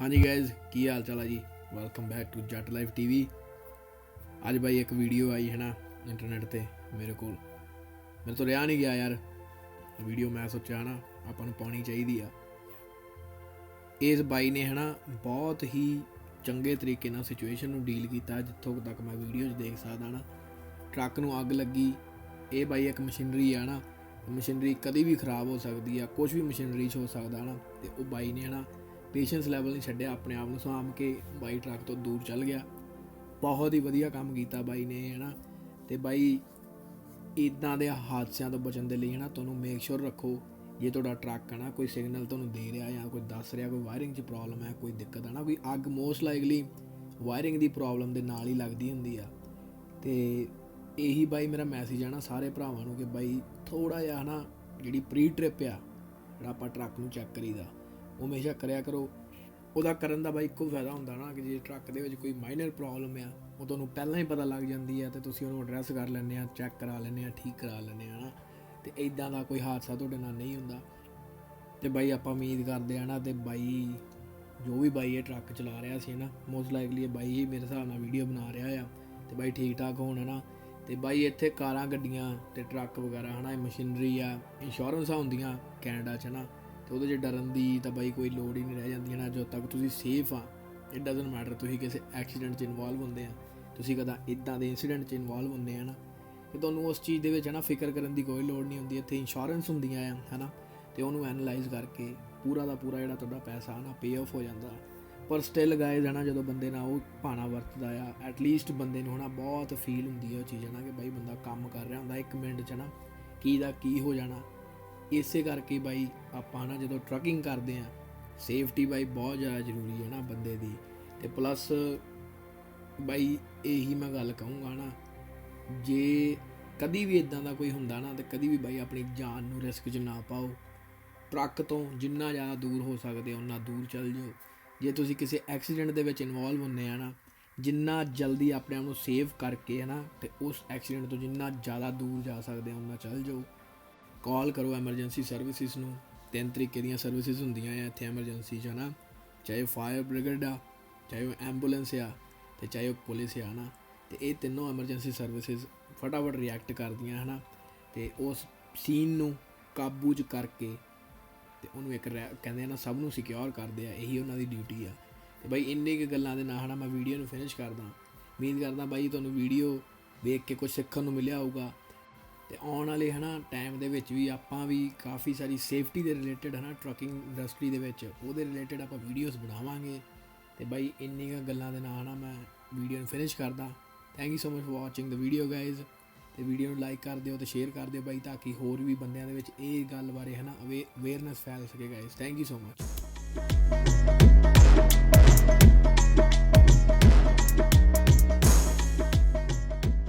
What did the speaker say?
ਹਾਂਜੀ ਗਾਇਜ਼ ਕੀ ਹਾਲ ਚਾਲ ਆ ਜੀ? Welcome back to Jatt life TV ਅੱਜ ਬਾਈ ਇੱਕ ਵੀਡੀਓ ਆਈ ਹੈ ਨਾ ਇੰਟਰਨੈਟ ਤੇ ਮੇਰੇ ਕੋਲ। ਮੇਰੇ ਤੋਂ ਰਿਹਾ ਨਹੀਂ ਗਿਆ ਯਾਰ। ਵੀਡੀਓ ਮੈਂ ਸੋਚਿਆ ਨਾ ਆਪਾਂ ਨੂੰ ਪਾਉਣੀ ਚਾਹੀਦੀ ਆ। ਇਸ ਬਾਈ ਨੇ ਹਨਾ ਬਹੁਤ ਹੀ ਚੰਗੇ ਤਰੀਕੇ ਨਾਲ ਸਿਚੁਏਸ਼ਨ ਨੂੰ ਡੀਲ ਕੀਤਾ, ਜਿੱਥੋਂ ਤੱਕ ਮੈਂ ਵੀਡੀਓ 'ਚ ਦੇਖ ਸਕਦਾ ਨਾ। ਟਰੱਕ ਨੂੰ ਅੱਗ ਲੱਗੀ। ਇਹ ਬਾਈ ਇੱਕ ਮਸ਼ੀਨਰੀ ਆ ਨਾ। ਮਸ਼ੀਨਰੀ ਕਦੀ ਵੀ ਖਰਾਬ ਹੋ ਸਕਦੀ ਆ ਕੁਝ ਵੀ ਮਸ਼ੀਨਰੀ 'ਚ ਹੋ ਸਕਦਾ ਨਾ। ਤੇ ਉਹ ਬਾਈ ਨੇ ਹਨਾ ਪੇਸ਼ੈਂਸ ਲੈਵਲ ਨਹੀਂ ਛੱਡਿਆ, ਆਪਣੇ ਆਪ ਨੂੰ ਸਾਂਭ ਕੇ ਬਾਈ ਟਰੱਕ ਤੋਂ ਦੂਰ ਚੱਲ ਗਿਆ। ਬਹੁਤ ਹੀ ਵਧੀਆ ਕੰਮ ਕੀਤਾ ਬਾਈ ਨੇ, ਹਨਾ। ਤੇ ਬਾਈ ਇਦਾਂ ਦੇ ਹਾਦਸਿਆਂ ਤੋਂ ਬਚਣ ਦੇ ਲਈ, ਹਨਾ, ਤੁਹਾਨੂੰ ਮੇਕ ਸ਼ੋਰ ਰੱਖੋ, ਜੇ ਤੁਹਾਡਾ ਟਰੱਕ ਹੈ ਨਾ ਕੋਈ ਸਿਗਨਲ ਤੁਹਾਨੂੰ ਦੇ ਰਿਹਾ ਜਾਂ ਕੋਈ ਦੱਸ ਰਿਹਾ, ਕੋਈ ਵਾਇਰਿੰਗ 'ਚ ਪ੍ਰੋਬਲਮ ਹੈ, ਕੋਈ ਦਿੱਕਤ ਹੈ ਨਾ ਕੋਈ ਅੱਗ ਮੋਸਟ ਲਾਈਕਲੀ ਵਾਇਰਿੰਗ ਦੀ ਪ੍ਰੋਬਲਮ ਦੇ ਨਾਲ ਹੀ ਲੱਗਦੀ ਹੁੰਦੀ ਆ। ਤੇ ਇਹੀ ਬਾਈ ਮੇਰਾ ਮੈਸੇਜ ਹੈ ਨਾ ਸਾਰੇ ਭਰਾਵਾਂ ਨੂੰ ਕਿ ਬਾਈ ਥੋੜਾ ਜਿਹਾ ਨਾ ਜਿਹੜੀ ਪ੍ਰੀ ਟ੍ਰਿਪ ਆ, ਜਿਹੜਾ ਆਪਾਂ ਟਰੱਕ ਨੂੰ ਚੈੱਕ ਕਰੀਦਾ ਉਹ ਹਮੇਸ਼ਾ ਕਰਿਆ ਕਰੋ। ਉਹਦਾ ਕਰਨ ਦਾ ਬਾਈ ਇੱਕੋ ਫਾਇਦਾ ਹੁੰਦਾ ਨਾ ਕਿ ਜੇ ਟਰੱਕ ਦੇ ਵਿੱਚ ਕੋਈ ਮਾਈਨਰ ਪ੍ਰੋਬਲਮ ਆ, ਉਹ ਤੁਹਾਨੂੰ ਪਹਿਲਾਂ ਹੀ ਪਤਾ ਲੱਗ ਜਾਂਦੀ ਹੈ ਤੇ ਤੁਸੀਂ ਉਹਨੂੰ ਐਡਰੈਸ ਕਰ ਲੈਂਦੇ ਆ ਚੈੱਕ ਕਰਾ ਲੈਂਦੇ ਆ, ਠੀਕ ਕਰਾ ਲੈਂਦੇ ਆ ਨਾ ਤੇ ਇਦਾਂ ਦਾ ਕੋਈ ਹਾਦਸਾ ਤੁਹਾਡੇ ਨਾਲ ਨਹੀਂ ਹੁੰਦਾ। ਤੇ ਬਾਈ ਆਪਾਂ ਉਮੀਦ ਕਰਦੇ ਆ ਨਾ ਤੇ ਬਾਈ ਜੋ ਵੀ ਬਾਈ ਇਹ ਟਰੱਕ ਚਲਾ ਰਿਹਾ ਸੀ ਨਾ ਮੋਸਟ ਲਾਈਕਲੀ ਇਹ ਬਾਈ ਹੀ ਮੇਰੇ ਹਿਸਾਬ ਨਾਲ ਵੀਡੀਓ ਬਣਾ ਰਿਹਾ ਆ। ਤੇ ਬਾਈ ਠੀਕ ਠਾਕ ਹੋਣ ਨਾ ਤੇ ਬਾਈ ਇੱਥੇ ਕਾਰਾਂ, ਗੱਡੀਆਂ ਤੇ ਟਰੱਕ ਵਗੈਰਾ, ਹਨਾ, ਇਹ ਮਸ਼ੀਨਰੀ ਆ ਇੰਸ਼ੋਰੈਂਸ ਹੁੰਦੀਆਂ ਕੈਨੇਡਾ 'ਚ ਨਾ ਤੇ ਉਹਦੇ 'ਚ ਡਰਨ ਦੀ ਤਾਂ ਬਾਈ ਕੋਈ ਲੋੜ ਹੀ ਨਹੀਂ ਰਹਿ ਜਾਂਦੀ ਨਾ, ਜਦੋਂ ਤੱਕ ਤੁਸੀਂ ਸੇਫ ਆ ਇਟ ਡਸਨਟ ਮੈਟਰ ਤੁਸੀਂ ਕਿਸੇ ਐਕਸੀਡੈਂਟ 'ਚ ਇਨਵੋਲਵ ਹੁੰਦੇ ਆ, ਤੁਸੀਂ ਕਦਾ ਇਦਾਂ ਦੇ ਇਨਸੀਡੈਂਟ 'ਚ ਇਨਵੋਲਵ ਹੁੰਦੇ ਆ ਨਾ, ਤੇ ਤੁਹਾਨੂੰ ਉਸ ਚੀਜ਼ ਦੇ ਵਿੱਚ ਨਾ ਫਿਕਰ ਕਰਨ ਦੀ ਕੋਈ ਲੋੜ ਨਹੀਂ ਹੁੰਦੀ, ਇੱਥੇ ਇੰਸ਼ੋਰੈਂਸ ਹੁੰਦੀਆਂ ਆ ਹਨਾ ਤੇ ਉਹਨੂੰ ਐਨਲਾਈਜ਼ ਕਰਕੇ ਪੂਰਾ ਦਾ ਪੂਰਾ ਜਿਹੜਾ ਤੁਹਾਡਾ ਪੈਸਾ ਨਾ ਪੇ ਆਫ ਹੋ ਜਾਂਦਾ। ਪਰ ਸਟਿਲ ਗਾਇਜ਼ ਹਨਾ ਜਦੋਂ ਬੰਦੇ ਨਾਲ ਉਹ ਭਾਣਾ ਵਰਤਦਾ ਆ ਐਟ ਲੀਸਟ ਬੰਦੇ ਨੂੰ ਹਨਾ ਬਹੁਤ ਫੀਲ ਹੁੰਦੀ ਹੈ ਉਹ ਚੀਜ਼ ਹਨਾ ਕਿ ਬਾਈ ਬੰਦਾ ਕੰਮ ਕਰ ਰਿਹਾ ਹੁੰਦਾ, ਇੱਕ ਮਿੰਟ 'ਚ ਨਾ, ਕੀ ਦਾ ਕੀ ਹੋ ਜਾਣਾ ਇਸੇ ਕਰਕੇ ਬਾਈ ਆਪਾਂ ਨਾ ਜਦੋਂ ਟਰੈਕਿੰਗ ਕਰਦੇ ਆ ਸੇਫਟੀ ਬਾਈ ਬਹੁਤ ਜ਼ਿਆਦਾ ਜ਼ਰੂਰੀ ਹੈ ਨਾ ਬੰਦੇ ਦੀ। ਤੇ ਪਲੱਸ ਬਾਈ ਇਹੀ ਮੈਂ ਗੱਲ ਕਹੂੰਗਾ ਨਾ, ਜੇ ਕਦੀ ਵੀ ਇਦਾਂ ਦਾ ਕੋਈ ਹੁੰਦਾ ਨਾ, ਤੇ ਕਦੀ ਵੀ ਬਾਈ ਆਪਣੀ ਜਾਨ ਨੂੰ ਰਿਸਕ 'ਚ ਨਾ ਪਾਓ। ਟਰੱਕ ਤੋਂ ਜਿੰਨਾ ਜ਼ਿਆਦਾ ਦੂਰ ਹੋ ਸਕਦੇ ਉਹਨਾਂ ਦੂਰ ਚੱਲ ਜਾਓ। ਜੇ ਤੁਸੀਂ ਕਿਸੇ ਐਕਸੀਡੈਂਟ ਦੇ ਵਿੱਚ ਇਨਵੋਲਵ ਹੁੰਦੇ ਆ ਨਾ, ਜਿੰਨਾ ਜਲਦੀ ਆਪਣੇ ਆਪ ਨੂੰ ਸੇਵ ਕਰਕੇ ਹੈ ਨਾ, ਤੇ ਉਸ ਐਕਸੀਡੈਂਟ ਤੋਂ ਜਿੰਨਾ ਜ਼ਿਆਦਾ ਦੂਰ ਜਾ ਸਕਦੇ ਆ ਉਹਨਾਂ ਚੱਲ ਜਾਓ। ਕਾਲ ਕਰੋ ਐਮਰਜੈਂਸੀ ਸਰਵਿਸਿਜ਼ ਨੂੰ। ਤਿੰਨ ਤਰੀਕੇ ਦੀਆਂ ਸਰਵਿਸਿਜ਼ ਹੁੰਦੀਆਂ ਆ ਇੱਥੇ ਐਮਰਜੈਂਸੀ 'ਚ ਨਾ ਚਾਹੇ ਫਾਇਰ ਬ੍ਰਿਗੇਡ ਆ, ਚਾਹੇ ਉਹ ਐਂਬੂਲੈਂਸ ਆ ਤੇ ਚਾਹੇ ਉਹ ਪੁਲਿਸ ਆ ਨਾ ਤੇ ਇਹ ਤਿੰਨੋਂ ਐਮਰਜੈਂਸੀ ਸਰਵਿਸਿਜ਼ ਫਟਾਫਟ ਰਿਐਕਟ ਕਰਦੀਆਂ, ਹਨਾ? ਤੇ ਉਸ ਸੀਨ ਨੂੰ ਕਾਬੂ 'ਚ ਕਰਕੇ ਤੇ ਉਹਨੂੰ ਇੱਕ ਰੈ- ਕਹਿੰਦੇ ਆ ਨਾ, ਸਭ ਨੂੰ ਸਿਕਿਉਰ ਕਰਦੇ ਆ, ਇਹੀ ਉਹਨਾਂ ਦੀ ਡਿਊਟੀ ਆ। ਤੇ ਬਾਈ ਇੰਨੇ ਕੁ ਗੱਲਾਂ ਦੇ ਨਾਲ, ਹਨਾ, ਮੈਂ ਵੀਡੀਓ ਨੂੰ ਫਿਨਿਸ਼ ਕਰਦਾ। ਉਮੀਦ ਕਰਦਾ ਬਾਈ ਤੁਹਾਨੂੰ ਵੀਡੀਓ ਵੇਖ ਕੇ ਕੁਝ ਸਿੱਖਣ ਨੂੰ ਮਿਲਿਆ ਹੋਊਗਾ। ਤੇ ਆਉਣ ਵਾਲੇ, ਹਨਾ ਟਾਈਮ ਦੇ ਵਿੱਚ ਵੀ ਆਪਾਂ ਵੀ ਕਾਫੀ ਸਾਰੀ ਸੇਫਟੀ ਦੇ ਰਿਲੇਟਡ ਹਨਾ ਟਰੱਕਿੰਗ ਇੰਡਸਟਰੀ ਦੇ ਵਿੱਚ, ਉਹਦੇ ਰਿਲੇਟਡ ਆਪਾਂ ਵੀਡੀਓਜ਼ ਬਣਾਵਾਂਗੇ। ਤੇ ਬਾਈ ਇੰਨੀ ਗੱਲਾਂ ਦੇ ਨਾਲ ਨਾ ਮੈਂ ਵੀਡੀਓ ਨੂੰ ਫਿਨਿਸ਼ ਕਰਦਾ। Thank you so much for watching the video guys ਤੇ ਵੀਡੀਓ ਨੂੰ ਲਾਈਕ ਕਰ ਦਿਓ ਤੇ ਸ਼ੇਅਰ ਕਰ ਦਿਓ ਬਾਈ, ਤਾਂ ਕਿ ਹੋਰ ਵੀ ਬੰਦਿਆਂ ਦੇ ਵਿੱਚ ਇਹ ਗੱਲ ਬਾਰੇ, ਹਨਾ ਅਵੇਅਰਨੈਸ ਫੈਲ ਸਕੇ guys thank you so much